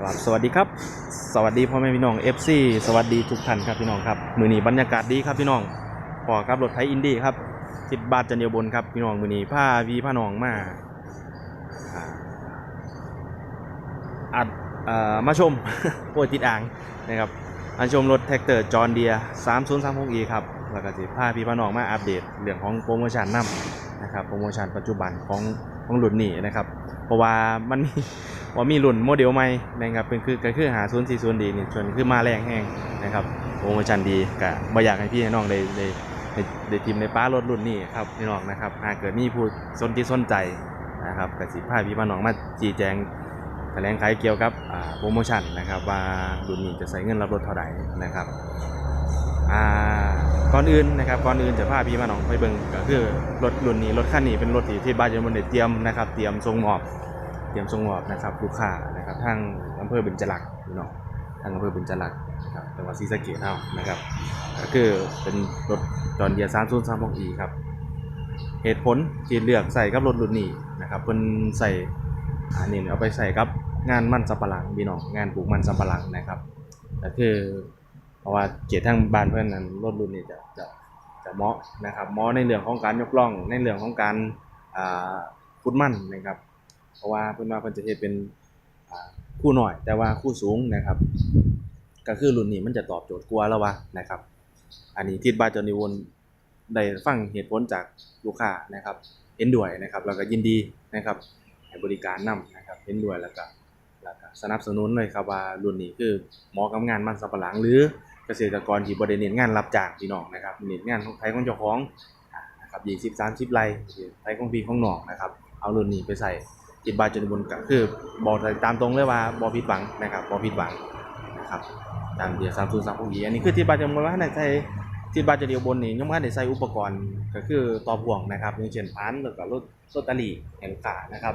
ครับสวัสดีครับ สวัสดีพ่อแม่พี่น้อง FC สวัสดีทุกท่านครับพี่น้องครับมือนี้บรรยากาศดีครับพี่น้องพอครับรถไทยอินดี้ครับทิดบาทจันเดียวบนครับพี่น้องมือนี้ผ้าวีผ้าน้องมากอัดมาชมโอ้ยติดอ่างนะครับมาชมรถแท็กเตอร์จอห์นเดีย 3036e ครับแล้วก็สิผ้าพี่ผ้าน้องมาอัปเดตเรื่องของโปรโมชั่นนํนะครับโปรโมชั่นปัจจุบันของของรุ่นนี้นะครับ เพราะว่ามันมี ว่ามีรุ่นโมเดลใหม่นะครับเป็นคือก็คือหา0 4 0ดีนี่ชวนคือมาแรงแห้งนะครับโปรโมชั่นดีก็บ่อยากให้พี่น้องได้ได้ได้ทีมในป้ารถรุ่นนี้ครับพี่น้องนะครับหากเกิดมีผู้สนที่สนใจนะครับกสิพาพี่น้องมาชี้แจงแถลงไขเกี่ยวกับโปรโมชั่นนะครับว่ารุ่นนี้จะใส่เงินรับรถเท่าไหร่นะครับก่อนอื่นนะครับก่อนอื่นจะพาพี่มาน้องไปเบิ่งก็คือรถรุ่นนี้รถคันนี้เป็นรถที่ที่บ้านยนต์ได้เตรียมนะครับเตรียมส่งมอบ เตรียมส่งมอบนะครับลูกค้านะครับทางอำเภอเบญจลักษณ์พี่น้องทางอำเภอเบญจลักษณ์นะครับจังหวัดศรีสะเกษเฮานะครับก็คือเป็นรถจอนเดียร์3036 e ครับเหตุผลที่เลือกใส่กับรถรุ่นนี้นะครับเพิ่นใส่อันนี้เอาไปใส่กับงานมันสำปะหลังพี่น้องงานปลูกมันสำปะหลังนะครับก็คือเพราะว่าเกียรติทางบ้านเพื่อนนั้นรถรุ่นนี้จะจะจะเหมาะนะครับเหมาะในเรื่องของการยกล่องในเรื่องของการอ่าพุดมันนะครับ เพราะว่าเพิ่นว่าเพิ่นจะเฮ็ดเป็นคู่หน่อย แต่ว่าคู่สูงนะครับ ก็คือรุ่นนี้มันจะตอบโจทย์กว่าแล้ววะนะครับ อันนี้ทิดบาจอนิวนได้ฟังเหตุผลจากลูกค้านะครับเห็นด้วยนะครับแล้วก็ยินดีนะครับให้บริการนำนะครับเห็นด้วยแล้วก็แล้วก็สนับสนุนเลยครับว่ารุ่นนี้คือเหมาะกับงานมันสำปะหลัง หรือเกษตรกรที่บ่ได้เน้นงานรับจ้างพี่น้องนะครับเน้นงานของไทยของเจ้าของนะครับ20 30ไร่ไทยของพี่ของน้องนะครับ เอารุ่นนี้ไปใส่ จิตบาจนบุญก็คือบอกตามตรงเลยว่าบอผิดหวังนะครับบอผิดหวังนะครับตามเดียวสามศูนย์สามหกอีอันนี้คือจิตบาจนบุญว่าในใช้จิตบาจนเดียวบนนี่ยังไม่ได้ใส่อุปกรณ์ก็คือต่อพ่วงนะครับอย่างเช่นพันแล้วก็รถรถตะลีแห่งขานะครับ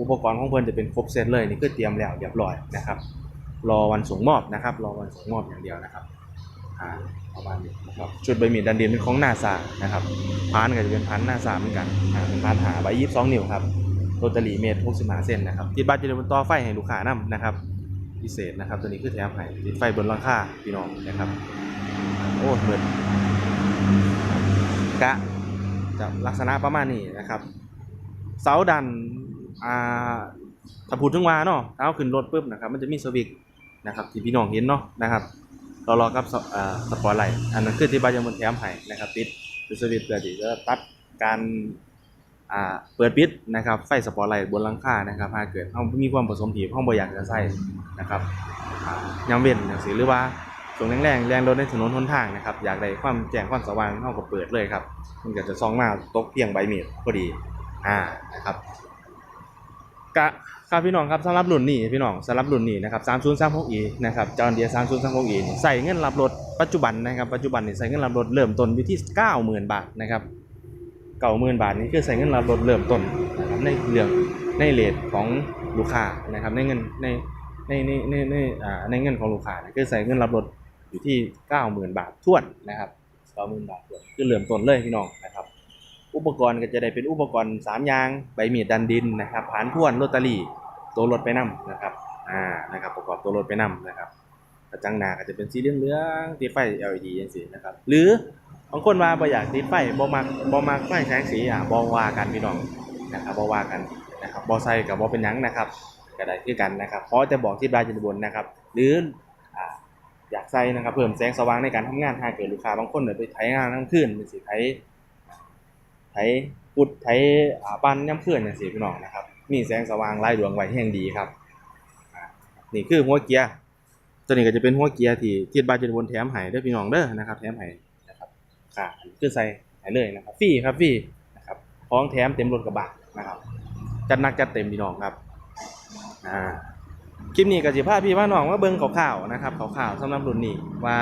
อุปกรณ์ของเพิ่อนจะเป็นครบเซตเลยนี่คือเตรียมแล้วเรียบร้อยนะครับ รอวันส่งมอบนะครับรอวันส่งมอบอย่างเดียวนะครับอ่าประมาณนี้นะครับชุดใบมีดดันดินเป็นของนาซานะครับพันก็จะเป็นพันนาซาเหมือนกันอ่าเป็นพันหาใบยี่สิบสองนิ้วครับ โรตารีเมตร65เส้นนะครับติดบัตรจะเป็นต่อไฟให้ลูกค้านำนะครับพิเศษนะครับ ตัวนี้คือแถมให้ติดไฟบนหลังคาพี่น้องนะครับ โอ้เหมือนกะจะลักษณะประมาณนี้นะครับ เสาดันอ่าถ้าพูดถึงว่าเนาะเอาขึ้นรถปุ๊บนะครับ มันจะมีสวิกนะครับ ที่พี่น้องเห็นเนาะนะครับรอรอกับสสปอร์ตไลท์อันนั้นคือที่บัตรจะมันแถมให้นะครับติดเป็นสวิตเพื่อที่จะตัดการ อ่าเปิดปิดนะครับไฟสปอตไลท์บนหลังคานะครับถ้าเกิดเฮามีความผสมถีบห้องบ่อยากจะใส่นะครับยามเว้นจังซี่หรือว่าช่วงแรงแรงรถในถนนหนทางนะครับ อยากได้ความแจ้งความสว่างเฮาก็เปิดเลยครับมันก็จะส่องมาตกเพียงใบมีดพอดีอ่านะครับกะครับพี่น้องครับสำหรับรุ่นนี้พี่น้องสำหรับรุ่นนี้นะครับ 3036e นะครับจอห์นเดีย 3036e นี่ใส่เงินรับรถปัจจุบันนะครับปัจจุบันนี่ใส่เงินรับรถเริ่มต้นอยู่ที่ 90,000 บาทนะครับ เก่าหมื่นบาทนี่คือใส่เงินรับรถเริ่มต้นนะครับในเรื่องในเลทของลูกค้านะครับในเงินในในในในในอ่าในเงินของลูกค้านี่ยคือใส่เงินรับรถอยู่ที่เก้าหมื่นบาททวนนะครับเก้าหมื่นบาททวนคือเริ่มต้นเลยพี่น้องนะครับ อุปกรณ์ก็จะได้เป็นอุปกรณ์สามอย่างใบมีดดันดินนะครับผานพ่วนโรตารี่ตัวรถไปนํนะครับอ่านะครับประกอบตัวรถไปนํนะครับกระจังหน้าก็จะเป็นสีเหลืองๆติดไฟ LED จังซี่นะครับ หรือ บางคนว่าบ่อยากติดไฟบ่มักบ่มักไฟแสงสีอะบ่ว่ากันพี่น้องนะครับบ่ว่ากันนะครับบ่ใส่กับบ่เป็นหยังนะครับก็ได้คือกันนะครับเพราะจะบอกที่บรายจินบนนะครับ หรืออยากใส่นะครับเพิ่มแสงสว่างในการทำงานถ้าเกิดลูกค้าบางคนเนี่ยไปไถงานกลางคืนเป็นสิไถไถปุดไถอ่าปั้นย่ำคืนจังซี่พี่น้องนะครับมีแสงสว่างหลายดวงไว้แห่งดีครับนี่คือหัวเกียร์ตัวนี้ก็จะเป็นหัวเกียร์ที่ที่บรายจินบนแถมให้ด้อพี่น้องเด้อนะครับแถมให้ ค่ะคือใส่ไหนเลยนะครับฟรีครับฟรีนะครับพ้อมแถมเต็มรถกระบะนะครับ จัดหนักจัดเต็มพี่น้องครับอ่าคลิปนี้ก็สิพาพี่ว่าน้องว่าเบิ่งข่าวๆนะครับข่าวๆสำหรับรุ่นนี้ว่า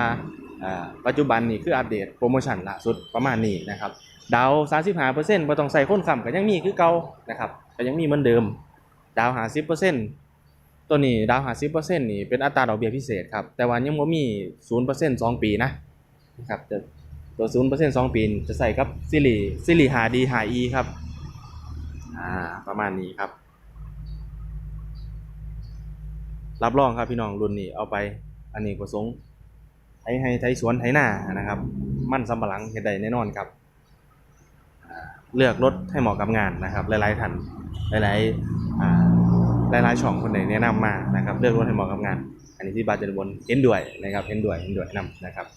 อ่าปัจจุบันนี่คืออัปเดตโปรโมชั่นล่าสุดประมาณนี้นะครับดาว35%บ่ต้องใส่ค้นคำก็ยังมีคือเก่านะครับก็ยังมีเหมือนเดิม ดาว50%ตัวนี้ดาว50%นี่เป็นอัตราดอกเบี้ยพิเศษครับ แต่ว่ายังบ่มี0% 2ปีนะนะครับจะ ตัวศูนย์เปอร์เซ็นต์สองปีนจะใส่กับซิลิซิลิหาดีหาอีครับ อ่า ประมาณนี้ครับ รับรองครับพี่น้องรุ่นนี้เอาไป อันนี้ประสงค์ไถให้ไถสวนไถนานะครับ มั่นสำปะหลังเฮ็ดได้แน่นอนครับ เลือกรถให้เหมาะกับงานนะครับ หลายๆท่านหลายๆอ่าหลายๆช่องคนไหนแนะนำมานะครับ เลือกรถให้เหมาะกับงาน อันนี้ที่บาเจนบนเห็นด้วยนะครับเห็นด้วยเห็นด้วยนํนะครับ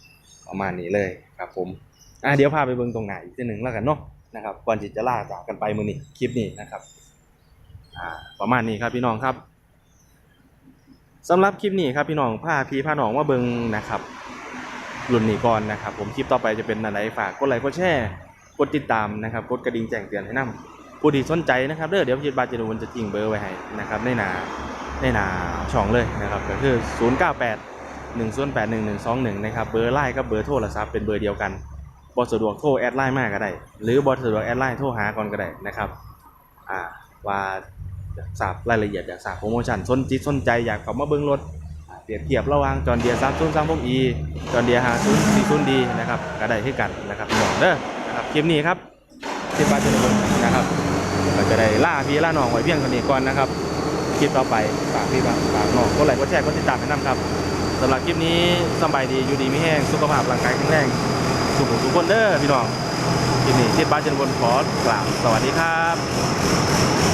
ประมาณนี้เลยครับผมอะเดี๋ยวพาไปเบิ่งตรงไหนอีกทีหนึ่งแล้วกันเนาะนะครับก่อนที่จะลาจากกันไปมือนี้คลิปนี้นะครับอ่าประมาณนี้ครับพี่น้องครับสำหรับคลิปนี้ครับพี่น้องพาพี่พาหนองมาเบิ่งนะครับรุ่นนี้ก่อนนะครับ ผมคลิปต่อไปจะเป็นอะไรฝากกดไลค์กดแชร์กดติดตามนะครับกดกระดิ่งแจ้งเตือนให้นํผู้ที่สนใจนะครับเด้อเดี๋ยวพี่บาเจนบนจะทิ้งเบอร์ไว้ให้นะครับในหนาในหนาช่องเลยนะครับก็คือ 098 108 1121นะครับเบอร์ไลน์กับเบอร์โทรศัพท์เป็นเบอร์เดียวกันบอสะดวกโทรแอดไลน์มากก็ได้ หรือบอสะดวกแอดไลน์โทรหาก่อนก็ได้นะครับอ่าว่าอยากทราบรายละเอียดอยากทราบโปรโมชั่นสนจิตสนใจอยากเข้ามาเบิ่งรถเปรียบเทียบระหว่างจอร์เดีย3036 e จอร์เดีย5040 d นดีนะครับก็ได้ที่กันนะครับพี่องเด้อนะครับคลิปนี้ครับคลิปบาเจนบนนะครับก็จะได้ล่าพี่ล่าน้องไว้เพียงเท่านี้ก่อนนะครับคลิปต่อไปฝากพี่ฝากฝากน้องกดไลค์กดแชร์กดติดตามให้นำครับ สำหรับคลิปนี้สบายดีอยู่ดีไม่แห้งสุขภาพร่างกายแข็งแรงสุขสุขคนเด้อพี่น้องคลิปนี้ที่บ้านเชนบนขอกล่าวสวัสดีครับ